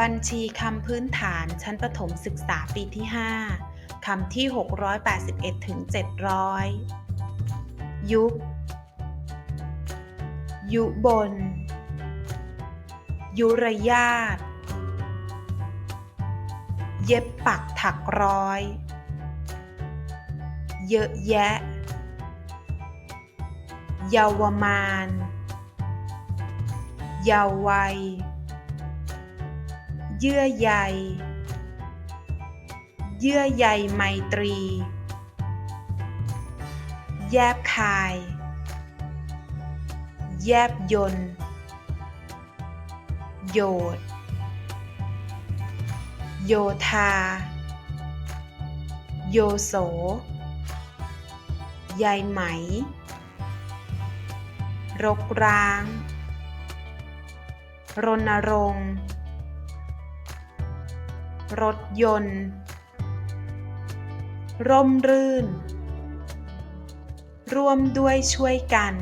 บัญชีคำพื้นฐานชั้นประถมศึกษาปีที่ 5 คำที่ 681ถึง700 ยุบ ยุบน ยุรยาต เย็บปักถักร้อย เยอะแยะ เยาวมาน เยาววัย เยื่อใย เยื่อใยไมตรี แยบคาย แยบยนโยดโยธา โยโส ใยไหม รกร้าง รณรงค์ รถยนต์ ร่มรื่น ร่วมด้วยช่วยกัน